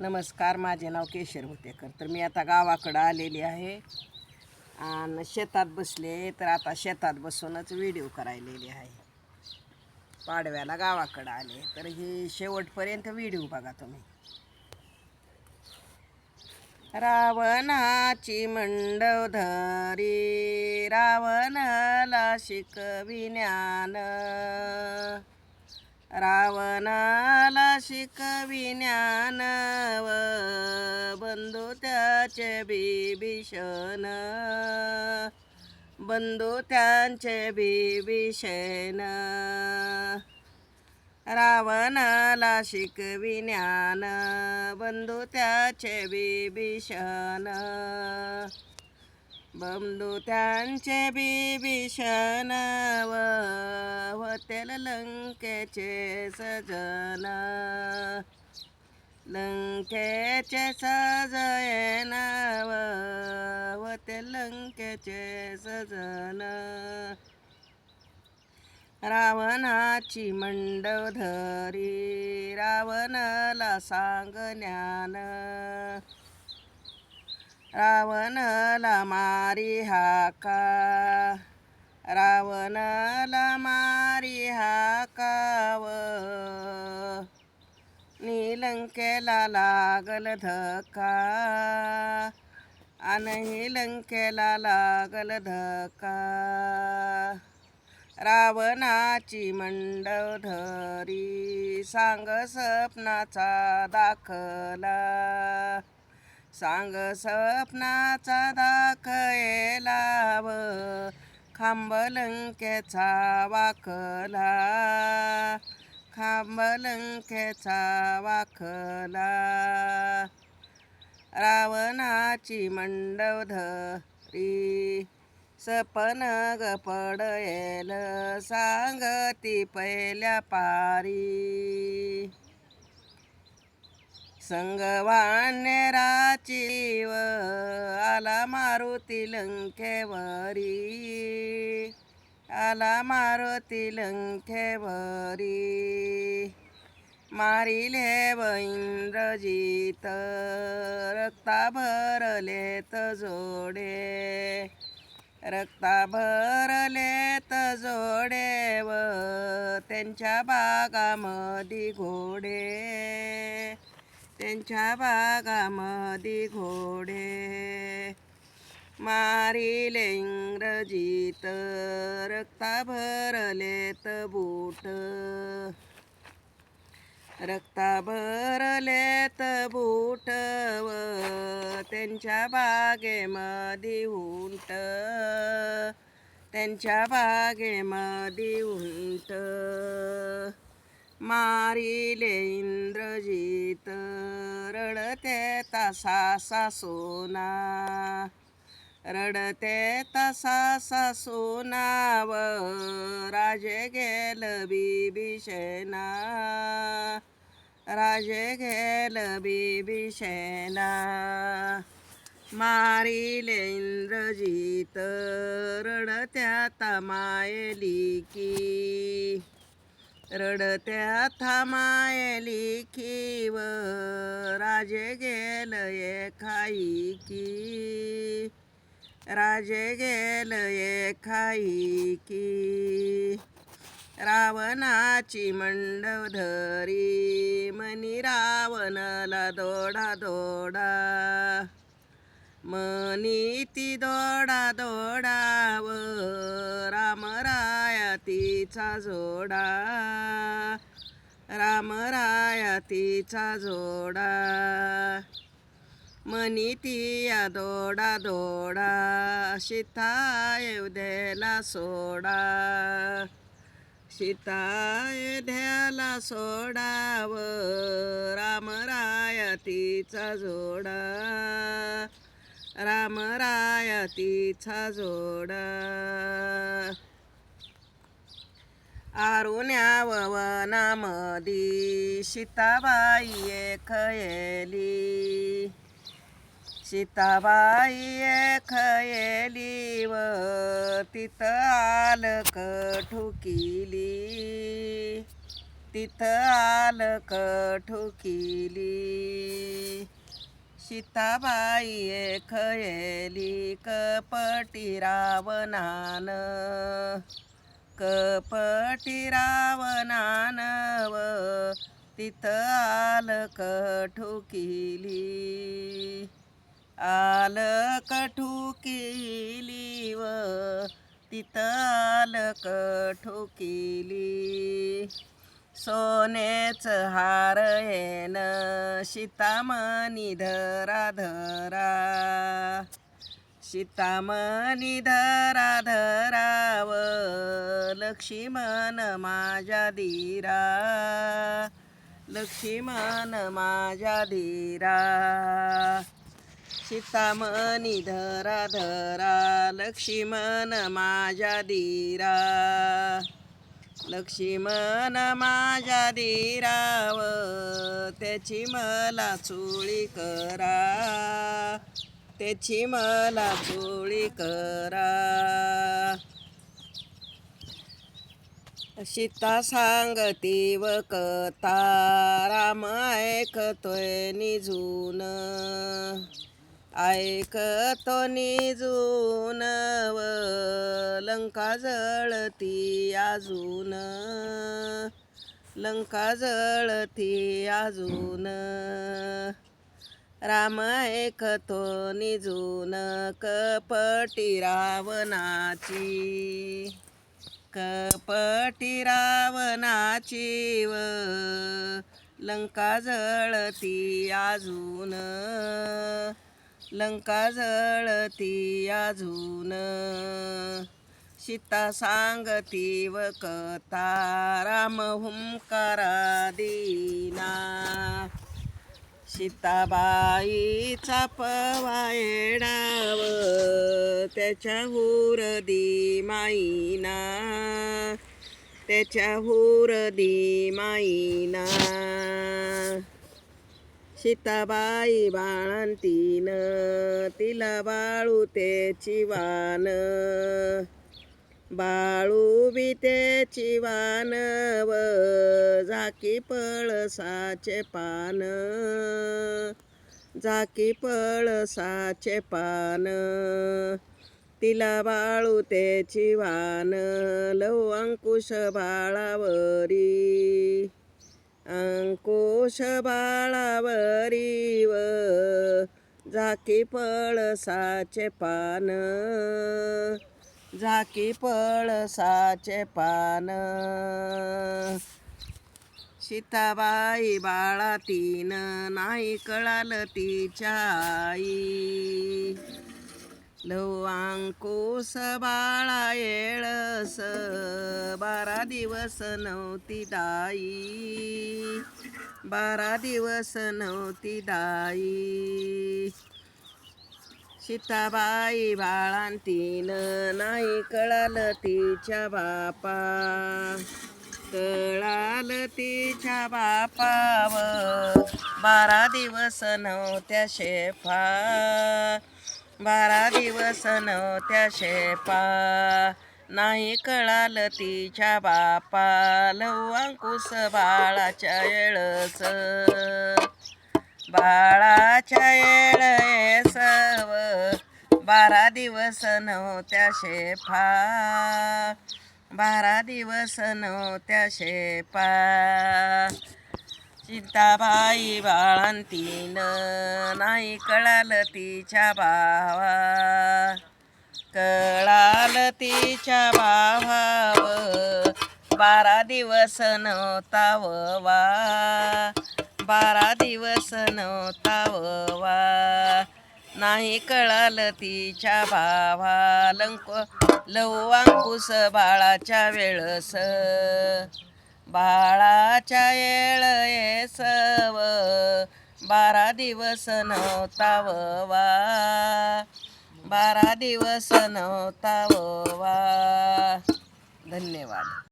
नमस्कार माझे नाव केशर होतेकर. तर मी आता गावाकडं आलेली आहे. आणि शेतात बसले तर आता शेतात बसूनच व्हिडिओ करायलेली आहे. पाडव्याला गावाकडं आले. तर ही शेवटपर्यंत व्हिडिओ बघा तुम्ही. रावणाची मंडवधरी रावणाला शिकविज्ञान रावणाला शिकविण्यानव व बंधू त्याचे बिभीषण बंधू त्यांचे बिभीषण रावणाला शिकविण्यान बंधू त्याचे बिभीषण बंधू त्यांचे बिभीषण व तेल लंकेचे सजन लंकेचे सजयन व ते लंकेचे सजन रावणाची मंडव धरी रावणाला सांग ज्ञान. रावणाला मारी हाका. रावणाला मारी हाकाव. नीलंकेला लागल धक्का. आणि लंकेला लागल धक्का. रावणाची मंडव धरी सांग स्वप्नाचा दाखला. सांग स्वप्नाचा दाखयला व खांब लंकेचा वाकला खांब वाकला रावणाची मंडव धरी. सपन ग पडयेल सांगती पहिल्या पारी. संगवान्यराची आला मारुती लंकेवरी. आला मारुती लंकेवरी. मारिले व इंद्रजीत रक्ता भरलेत जोडे. रक्ता भरलेत जोडे व त्यांच्या बागामधी घोडे. त्यांच्या बागामध्ये घोडे मारिले इंग्रजीत रक्ता भरलेत बूट. रक्ता भरलेत बूट व त्यांच्या बागेमध्ये उंट. त्यांच्या बागेमध्ये उंट. मारिले इंद्रजीत रडते तसा सोना. रडते तसा सोना राजे गेल बिभीषणा राजे गेल बिभीषणा मारिले इंद्रजीत रडत्या तमायली की रडत्या थामायली खीव राजे गेल खाई की. राजे गेल खाई की. रावणाची मंडव धरी मनी रावणाला दोडा दोडा. मनी ती दोडा दोडाव राम रा तिचा जोडा. रामराया तिचा जोडा. मनी तिया दोडा दोडा. सीता येवदेला सोडा. सीता येध्याला सोडाव रामराया तिचा जोडा. रामराया तिचा जोडा. आरुण्या ववनामदी सीताबाई खयली सीताबाई खयली व तिथ आलक ठुकिली. तिथं आलक ठुकिली. सीताबाई खयली कपटी रावणान कपटी रावणानव तिथं आल कठुकिली आल कठुकिली व तिथं आल कठुकिली सोनेच हार येन सीतामणी धरा धरा सीतामनी धरा धराव लक्ष्मण माझ्या धीरा लक्ष्मण माझ्या धीरा सीतामणी धरा धरा लक्ष्मण माझ्या धीरा लक्ष्मण माझ्या धीराव त्याची मला चोळी करा. त्याची मला चोळी करा. सीता सांगती व कथा राम ऐकतोय निजून. ऐकतो निजून व लंका जळती अजून. लंका जळती अजून. राम तो निजून कपटी रावणाची. कपटी रावणाची व लंका जळती अजून. लंका जळती अजून. सीता सांगती व कथा राम हुंकारा दीना. सीताबाईचा पवायडाव त्याच्या हुरदी माईना त्याच्या हुरदी माईना. सीताबाई बाळंतीन तिला बाळू त्याची वान बाळू बी त्याची वान झाकी पळसाचे पान. झाकी पळसाचे पान. तिला बाळू त्याची वान लव अंकुश बाळावरी. अंकुश बाळावरी व झाकी पळसाचे पान. झाकी पळसाचे पान. सीताबाई बाळा तीन नाही कळाल तिच्या आई. लव बाळा येळस बारा दिवस नव्हती दाई. बारा दिवस नव्हती दाई. सीताबाई बाळांतीन नाही कळालं तिच्या बापा. कळाल तिच्या बापाव बारा दिवस नव्हत्या शेफा. बारा दिवस नव्हत्या शेपा नाही कळाल तिच्या बापा. लव बाळाच्या येळच. बाळाच्या बारा दिवस नव्हत्या शेफा. बारा दिवस नव्हत्या शेपा चिंताबाई बाळंतीन नाही कळालं तिच्या भावा. कळाल तिच्या भावाव बारा दिवस नव्हता ववा. बारा दिवस नव्हता ववा. नाही कळालं तिच्या भावा लंक लव बाळाच्या वेळस. बाळाच्या येळ येसव बारा दिवस नव्हता वा बारा दिवस नव्हता वा धन्यवाद.